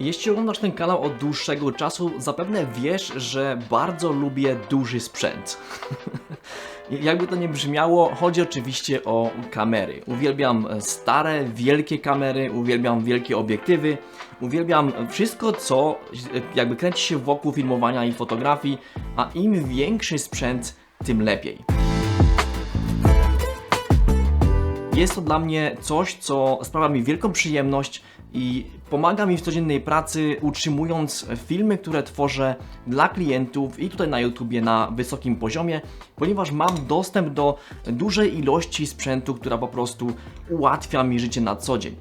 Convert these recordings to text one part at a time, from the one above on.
Jeśli oglądasz ten kanał od dłuższego czasu, zapewne wiesz, że bardzo lubię duży sprzęt. Jakby to nie brzmiało, chodzi oczywiście o kamery. Uwielbiam stare, wielkie kamery, uwielbiam wielkie obiektywy, uwielbiam wszystko, co jakby kręci się wokół filmowania i fotografii, a im większy sprzęt, tym lepiej. Jest to dla mnie coś, co sprawia mi wielką przyjemność i pomaga mi w codziennej pracy, utrzymując filmy, które tworzę dla klientów i tutaj na YouTubie na wysokim poziomie, ponieważ mam dostęp do dużej ilości sprzętu, która po prostu ułatwia mi życie na co dzień.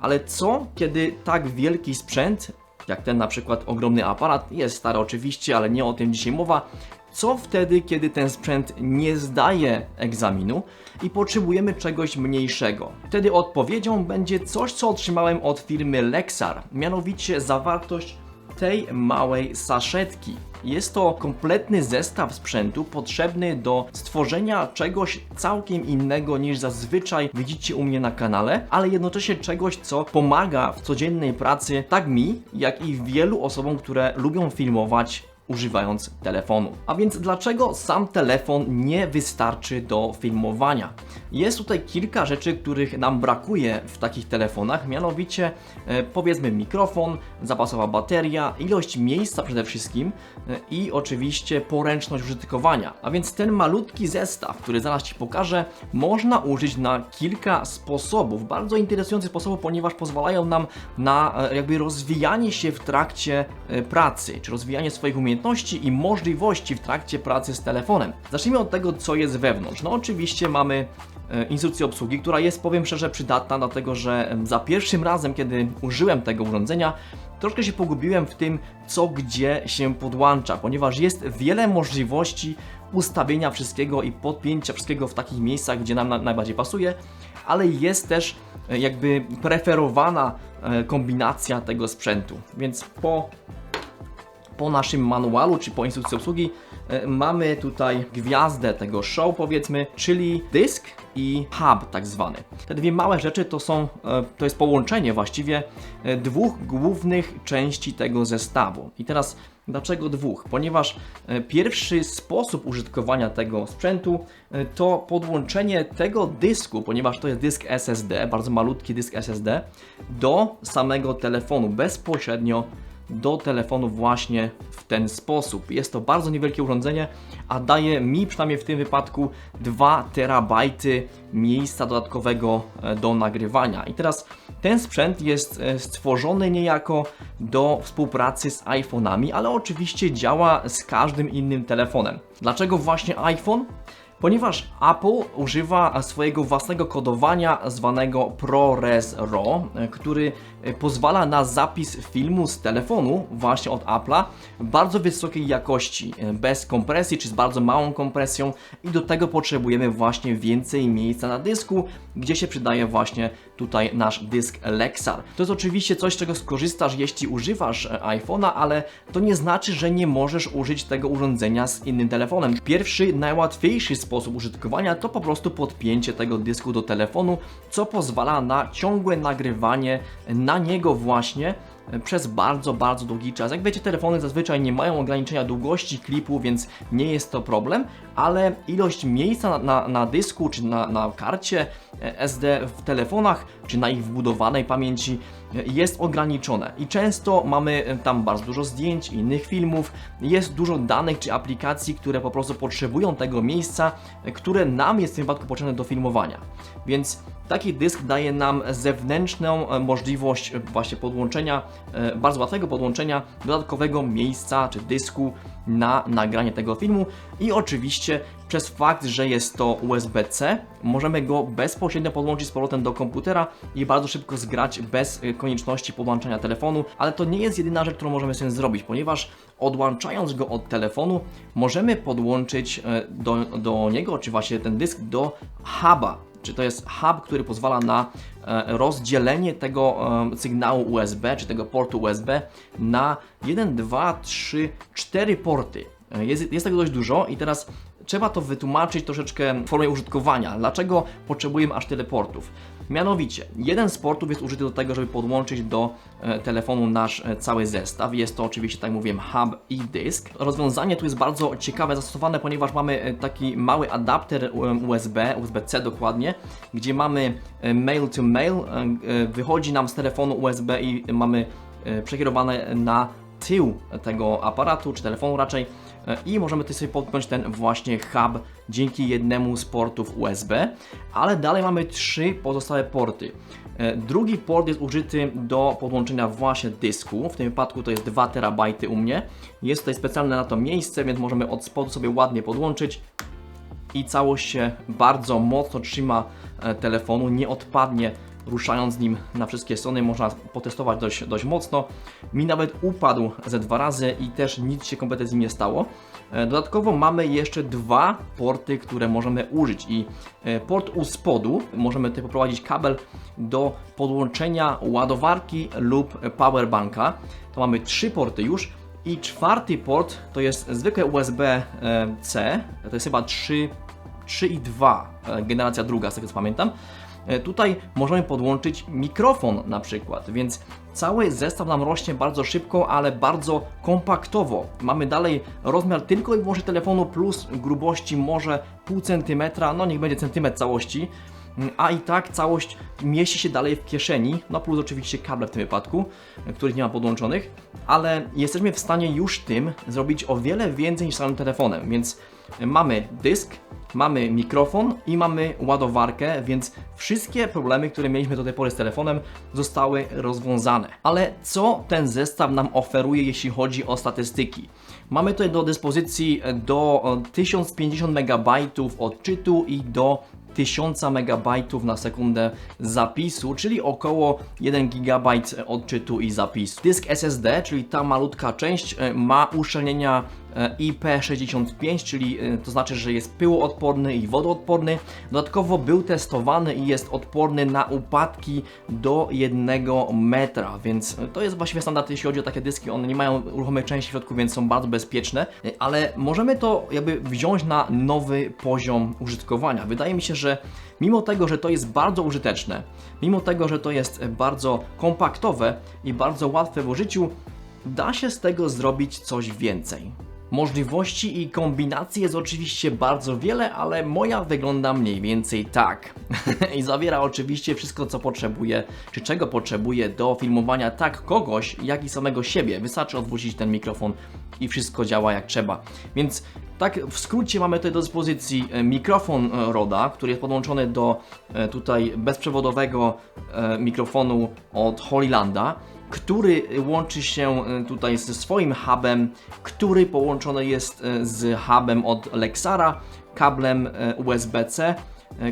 Ale co, kiedy tak wielki sprzęt, jak ten na przykład ogromny aparat, jest stary oczywiście, ale nie o tym dzisiaj mowa, co wtedy, kiedy ten sprzęt nie zdaje egzaminu i potrzebujemy czegoś mniejszego? Wtedy odpowiedzią będzie coś, co otrzymałem od firmy Lexar, mianowicie zawartość tej małej saszetki. Jest to kompletny zestaw sprzętu potrzebny do stworzenia czegoś całkiem innego niż zazwyczaj widzicie u mnie na kanale, ale jednocześnie czegoś, co pomaga w codziennej pracy tak mi, jak i wielu osobom, które lubią filmować używając telefonu. A więc dlaczego sam telefon nie wystarczy do filmowania? Jest tutaj kilka rzeczy, których nam brakuje w takich telefonach, mianowicie e, powiedzmy mikrofon, zapasowa bateria, ilość miejsca przede wszystkim e, i oczywiście poręczność użytkowania. A więc ten malutki zestaw, który zaraz Ci pokażę, można użyć na kilka sposobów, bardzo interesujących sposobów, ponieważ pozwalają nam na e, jakby rozwijanie się w trakcie pracy, czy rozwijanie swoich umiejętności i możliwości w trakcie pracy z telefonem. Zacznijmy od tego, co jest wewnątrz. No oczywiście mamy e, instrukcję obsługi, która jest, powiem szczerze, przydatna, dlatego że za pierwszym razem, kiedy użyłem tego urządzenia, troszkę się pogubiłem w tym, co gdzie się podłącza, ponieważ jest wiele możliwości ustawienia wszystkiego i podpięcia wszystkiego w takich miejscach, gdzie nam na, najbardziej pasuje, ale jest też e, jakby preferowana e, kombinacja tego sprzętu. Więc po po naszym manualu czy po instrukcji obsługi e, mamy tutaj gwiazdę tego show powiedzmy, czyli dysk i hub tak zwany. Te dwie małe rzeczy to są, e, to jest połączenie właściwie e, dwóch głównych części tego zestawu. I teraz Dlaczego dwóch? Ponieważ pierwszy sposób użytkowania tego sprzętu to podłączenie tego dysku, ponieważ to jest dysk SSD, bardzo malutki dysk SSD, do samego telefonu bezpośrednio do telefonu właśnie w ten sposób. Jest to bardzo niewielkie urządzenie, a daje mi przynajmniej w tym wypadku 2 terabajty miejsca dodatkowego e, do nagrywania. I teraz ten sprzęt jest e, stworzony niejako do współpracy z iPhone'ami, ale oczywiście działa z każdym innym telefonem. Dlaczego właśnie iPhone? Ponieważ Apple używa swojego własnego kodowania zwanego ProRes RAW, który e, pozwala na zapis filmu z telefonu właśnie od Apple'a bardzo wysokiej jakości, e, bez kompresji czy z bardzo małą kompresją i do tego potrzebujemy właśnie więcej miejsca na dysku, gdzie się przydaje właśnie tutaj nasz dysk Lexar. To jest oczywiście coś, czego skorzystasz, jeśli używasz e, iPhone'a, ale to nie znaczy, że nie możesz użyć tego urządzenia z innym telefonem. Pierwszy, najłatwiejszy sposób użytkowania to po prostu podpięcie tego dysku do telefonu, co pozwala na ciągłe nagrywanie na niego właśnie e, przez bardzo, bardzo długi czas. Jak wiecie, telefony zazwyczaj nie mają ograniczenia długości klipu, więc nie jest to problem, ale ilość miejsca na, na, na dysku czy na, na karcie e, SD w telefonach, czy na ich wbudowanej pamięci jest ograniczone. I często mamy e, tam bardzo dużo zdjęć, innych filmów, jest dużo danych czy aplikacji, które po prostu potrzebują tego miejsca, e, które nam jest w tym wypadku potrzebne do filmowania. Więc taki dysk daje nam zewnętrzną e, możliwość właśnie podłączenia, bardzo łatwego podłączenia dodatkowego miejsca czy dysku na nagranie tego filmu. I oczywiście przez fakt, że jest to USB-C, możemy go bezpośrednio podłączyć z powrotem do komputera i bardzo szybko zgrać bez e, konieczności podłączania telefonu, ale to nie jest jedyna rzecz, którą możemy sobie zrobić, ponieważ odłączając go od telefonu, możemy podłączyć e, do, do niego, czy właśnie ten dysk do huba, czy to jest hub, który pozwala na e, rozdzielenie tego sygnału USB, czy tego portu USB na 1, 2, 3, 4 porty. Jest, jest tego dość dużo i teraz trzeba to wytłumaczyć troszeczkę formie użytkowania. Dlaczego potrzebujemy aż tyle portów? Mianowicie, jeden z portów jest użyty do tego, żeby podłączyć do e, telefonu nasz e, cały zestaw. Jest to oczywiście, tak mówiłem, hub i dysk. Rozwiązanie tu jest bardzo ciekawe, zastosowane, ponieważ mamy e, taki mały adapter USB, USB-C dokładnie, gdzie mamy mail to mail, wychodzi nam z telefonu USB i mamy przekierowane na tył tego aparatu, czy telefonu raczej i możemy tutaj sobie podpiąć ten właśnie hub dzięki jednemu z portów USB, ale dalej mamy trzy pozostałe porty. E, Drugi port jest użyty do podłączenia właśnie dysku, w tym wypadku to jest 2 terabajty u mnie. Jest tutaj specjalne na to miejsce, więc możemy od spodu sobie ładnie podłączyć i całość się bardzo mocno trzyma e, telefonu, nie odpadnie ruszając nim na wszystkie strony, można potestować dość, dość mocno. Mi nawet upadł ze dwa razy i też nic się kompletnie z nim nie stało. E, Dodatkowo mamy jeszcze dwa porty, które możemy użyć i e, port u spodu możemy tutaj poprowadzić kabel do podłączenia ładowarki lub powerbanka. To mamy trzy porty już i czwarty port to jest zwykłe USB-C, to jest chyba 3, 3 i 2, e, generacja druga, z tego co pamiętam. E, Tutaj możemy podłączyć mikrofon na przykład, więc cały zestaw nam rośnie bardzo szybko, ale bardzo kompaktowo. Mamy dalej rozmiar tylko i wyłącznie telefonu plus grubości może pół centymetra, no niech będzie centymetr całości a i tak całość mieści się dalej w kieszeni, no plus oczywiście kable w tym wypadku, których nie ma podłączonych, ale jesteśmy w stanie już tym zrobić o wiele więcej niż samym telefonem, więc mamy dysk, mamy mikrofon i mamy ładowarkę, więc wszystkie problemy, które mieliśmy do tej pory z telefonem zostały rozwiązane. Ale co ten zestaw nam oferuje, jeśli chodzi o statystyki? Mamy tutaj do dyspozycji do 1050 MB odczytu i do 1000 MB na sekundę zapisu, czyli około 1 GB odczytu i zapisu. Dysk SSD, czyli ta malutka część, e, ma uszczelnienia e, IP65, czyli e, to znaczy, że jest pyłoodporny i wodoodporny. Dodatkowo był testowany i jest odporny na upadki do 1 metra, więc to jest właściwie standard, jeśli chodzi o takie dyski. One nie mają ruchomych części w środku, więc są bardzo bezpieczne, ale możemy to jakby wziąć na nowy poziom użytkowania. Wydaje mi się, że mimo tego, że to jest bardzo użyteczne, mimo tego, że to jest bardzo kompaktowe i bardzo łatwe w użyciu, da się z tego zrobić coś więcej. Możliwości i kombinacji jest oczywiście bardzo wiele, ale moja wygląda mniej więcej tak. I zawiera oczywiście wszystko, co potrzebuję, czy czego potrzebuję do filmowania tak kogoś, jak i samego siebie. Wystarczy odwrócić ten mikrofon i wszystko działa jak trzeba. Więc tak w skrócie mamy tutaj do dyspozycji e, mikrofon e, Roda, który jest podłączony do e, tutaj bezprzewodowego mikrofonu od Holylanda który łączy się e, tutaj ze swoim hubem, który połączony jest e, z hubem od Lexara, kablem e, USB-C,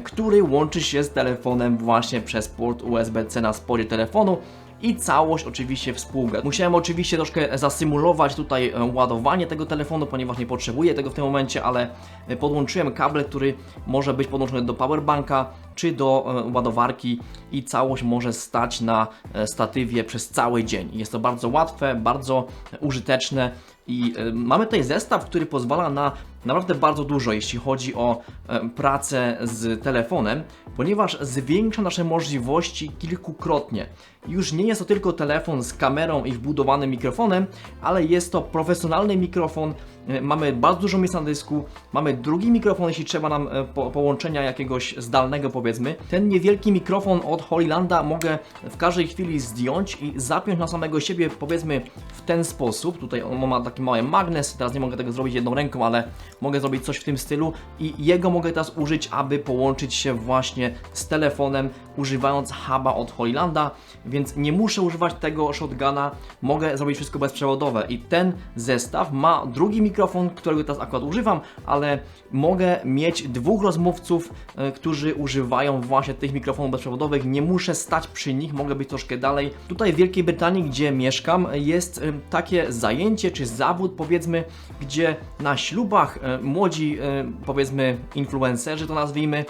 który łączy się z telefonem właśnie przez port USB-C na spodzie telefonu i całość oczywiście współgra. Musiałem oczywiście troszkę zasymulować tutaj e, ładowanie tego telefonu, ponieważ nie potrzebuję tego w tym momencie, ale e, podłączyłem kabel, który może być podłączony do powerbanka czy do e, ładowarki i całość może stać na statywie przez cały dzień. Jest to bardzo łatwe, bardzo użyteczne i mamy tutaj zestaw, który pozwala na naprawdę bardzo dużo, jeśli chodzi o e, pracę z telefonem, ponieważ zwiększa nasze możliwości kilkukrotnie. Już nie jest to tylko telefon z kamerą i wbudowanym mikrofonem, ale jest to profesjonalny mikrofon. e, Mamy bardzo dużo miejsca na dysku, mamy drugi mikrofon, jeśli trzeba nam e, po, połączenia jakiegoś zdalnego powiedzmy. Ten niewielki mikrofon od Holylanda mogę w każdej chwili zdjąć i zapiąć na samego siebie powiedzmy w ten sposób. Tutaj on ma taki mały magnes, teraz nie mogę tego zrobić jedną ręką, ale mogę zrobić coś w tym stylu i jego mogę teraz użyć, aby połączyć się właśnie z telefonem, używając huba od Holylanda, więc nie muszę używać tego shotguna, mogę zrobić wszystko bezprzewodowe. I ten zestaw ma drugi mikrofon, którego teraz akurat używam, ale mogę mieć dwóch rozmówców, e, którzy używają właśnie tych mikrofonów bezprzewodowych, nie muszę stać przy nich, mogę być troszkę dalej. Tutaj w Wielkiej Brytanii, gdzie mieszkam, jest e, takie zajęcie czy zawód powiedzmy, gdzie na ślubach e, młodzi powiedzmy influencerzy to nazwijmy,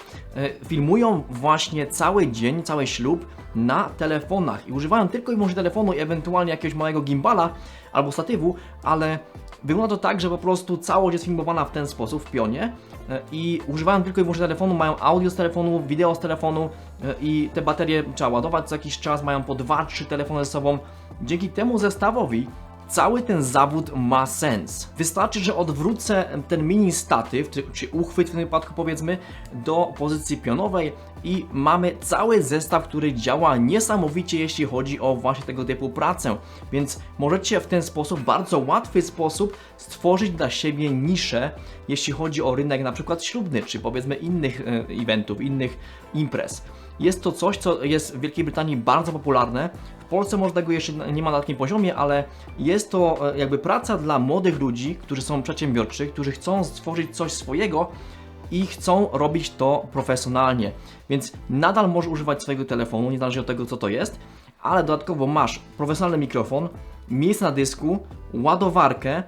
filmują właśnie cały dzień, cały ślub na telefonach i używają tylko i wyłącznie telefonu i ewentualnie jakiegoś małego gimbala albo statywu, ale Wygląda to tak, że po prostu całość jest filmowana w ten sposób, w pionie e, i używają tylko i wyłącznie telefonu, mają audio z telefonu, wideo z telefonu e, i te baterie trzeba ładować co jakiś czas, mają po 2-3 telefony ze sobą. Dzięki temu zestawowi cały ten zawód ma sens. Wystarczy, że odwrócę ten mini statyw, czy, uchwyt w tym wypadku powiedzmy, do pozycji pionowej i mamy cały zestaw, który działa niesamowicie, jeśli chodzi o właśnie tego typu pracę. Więc możecie w ten sposób, bardzo łatwy sposób, stworzyć dla siebie niszę, jeśli chodzi o rynek na przykład ślubny, czy powiedzmy innych e, eventów, innych imprez. Jest to coś, co jest w Wielkiej Brytanii bardzo popularne. W Polsce może tego jeszcze nie ma na takim poziomie, ale jest to e, jakby praca dla młodych ludzi, którzy są przedsiębiorczy, którzy chcą stworzyć coś swojego i chcą robić to profesjonalnie. Więc nadal możesz używać swojego telefonu, niezależnie od tego, co to jest, ale dodatkowo masz profesjonalny mikrofon, miejsce na dysku, ładowarkę,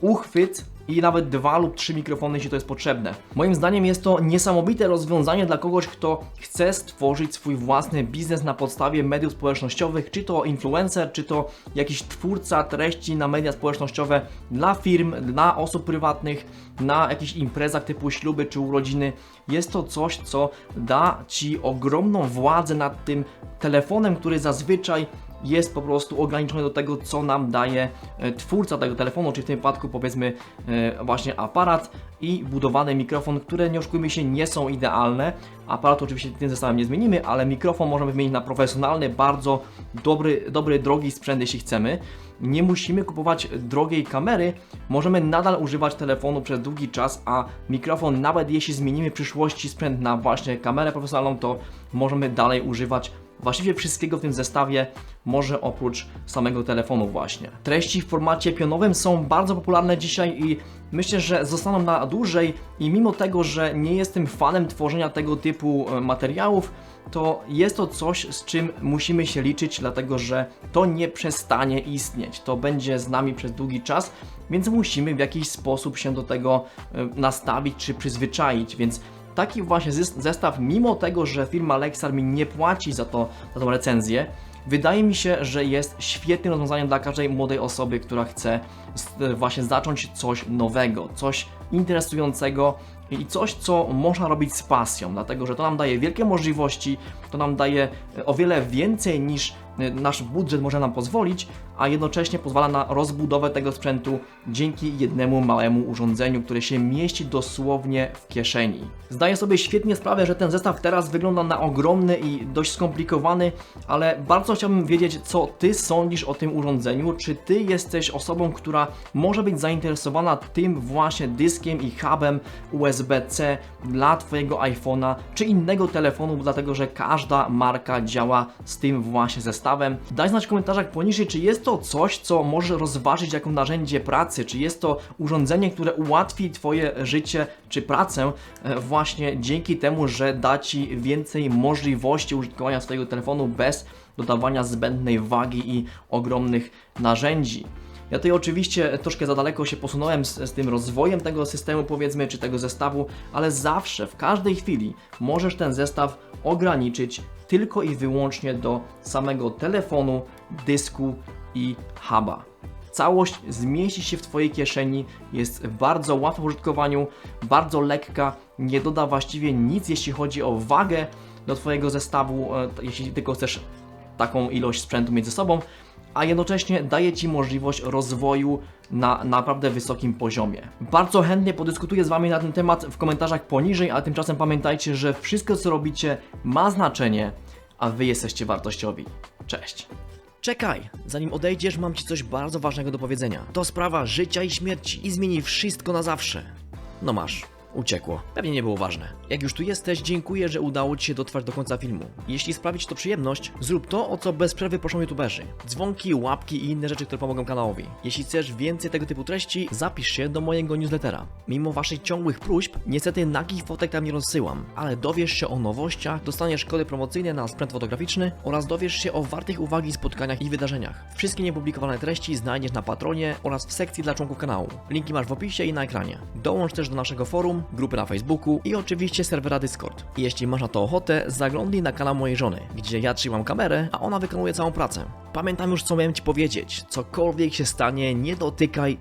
uchwyt i nawet dwa lub trzy mikrofony, jeśli to jest potrzebne. Moim zdaniem jest to niesamowite rozwiązanie dla kogoś, kto chce stworzyć swój własny biznes na podstawie mediów społecznościowych, czy to influencer, czy to jakiś twórca treści na media społecznościowe dla firm, dla osób prywatnych, na jakichś imprezach typu śluby czy urodziny. Jest to coś, co da Ci ogromną władzę nad tym telefonem, który zazwyczaj jest po prostu ograniczony do tego, co nam daje e, twórca tego telefonu, czyli w tym wypadku powiedzmy e, właśnie aparat i budowany mikrofon, które nie oszukujmy się, nie są idealne. Aparat oczywiście tym zestawem nie zmienimy, ale mikrofon możemy wymienić na profesjonalny, bardzo dobry, dobry drogi sprzęt, jeśli chcemy. Nie musimy kupować drogiej kamery, możemy nadal używać telefonu przez długi czas, a mikrofon, nawet jeśli zmienimy w przyszłości sprzęt na właśnie kamerę profesjonalną, to możemy dalej używać właściwie wszystkiego w tym zestawie, może oprócz samego telefonu właśnie. Treści w formacie pionowym są bardzo popularne dzisiaj i myślę, że zostaną na dłużej i mimo tego, że nie jestem fanem tworzenia tego typu e, materiałów, to jest to coś, z czym musimy się liczyć, dlatego że to nie przestanie istnieć. To będzie z nami przez długi czas, więc musimy w jakiś sposób się do tego e, nastawić czy przyzwyczaić, więc taki właśnie zes- zestaw, mimo tego, że firma Lexar mi nie płaci za, to, za tą recenzję, wydaje mi się, że jest świetnym rozwiązaniem dla każdej młodej osoby, która chce właśnie zacząć coś nowego, coś interesującego i coś, co można robić z pasją, dlatego że to nam daje wielkie możliwości, to nam daje e, o wiele więcej niż nasz budżet może nam pozwolić, a jednocześnie pozwala na rozbudowę tego sprzętu dzięki jednemu małemu urządzeniu, które się mieści dosłownie w kieszeni. Zdaję sobie świetnie sprawę, że ten zestaw teraz wygląda na ogromny i dość skomplikowany, ale bardzo chciałbym wiedzieć, co Ty sądzisz o tym urządzeniu. Czy Ty jesteś osobą, która może być zainteresowana tym właśnie dyskiem i hubem USB-C dla Twojego iPhone'a czy innego telefonu, dlatego że każda marka działa z tym właśnie zestawem. Daj znać w komentarzach poniżej, czy jest to coś, co możesz rozważyć jako narzędzie pracy, czy jest to urządzenie, które ułatwi Twoje życie czy pracę e, właśnie dzięki temu, że da Ci więcej możliwości użytkowania swojego telefonu bez dodawania zbędnej wagi i ogromnych narzędzi. Ja tutaj oczywiście troszkę za daleko się posunąłem z, z tym rozwojem tego systemu, powiedzmy, czy tego zestawu, ale zawsze, w każdej chwili możesz ten zestaw ograniczyć tylko i wyłącznie do samego telefonu, dysku i huba. Całość zmieści się w Twojej kieszeni, jest bardzo łatwa w użytkowaniu, bardzo lekka, nie doda właściwie nic, jeśli chodzi o wagę do Twojego zestawu, e, jeśli tylko chcesz taką ilość sprzętu między sobą, a jednocześnie daje Ci możliwość rozwoju na naprawdę wysokim poziomie. Bardzo chętnie podyskutuję z Wami na ten temat w komentarzach poniżej, a tymczasem pamiętajcie, że wszystko co robicie ma znaczenie, a Wy jesteście wartościowi. Cześć! Czekaj, zanim odejdziesz, mam Ci coś bardzo ważnego do powiedzenia. To sprawa życia i śmierci i zmieni wszystko na zawsze. No masz. Uciekło. Pewnie nie było ważne. Jak już tu jesteś, dziękuję, że udało Ci się dotrwać do końca filmu. Jeśli sprawi Ci to przyjemność, zrób to, o co bez przerwy proszą youtuberzy. Dzwonki, łapki i inne rzeczy, które pomogą kanałowi. Jeśli chcesz więcej tego typu treści, zapisz się do mojego newslettera. Mimo Waszych ciągłych próśb, niestety nagich fotek tam nie rozsyłam, ale dowiesz się o nowościach, dostaniesz kody promocyjne na sprzęt fotograficzny oraz dowiesz się o wartych uwagi spotkaniach i wydarzeniach. Wszystkie niepublikowane treści znajdziesz na Patronie oraz w sekcji dla członków kanału. Linki masz w opisie i na ekranie. Dołącz też do naszego forum, grupy na Facebooku i oczywiście serwera Discord. Jeśli masz na to ochotę, zaglądnij na kanał mojej żony, gdzie ja trzymam kamerę, a ona wykonuje całą pracę. Pamiętam już co miałem Ci powiedzieć, cokolwiek się stanie, nie dotykaj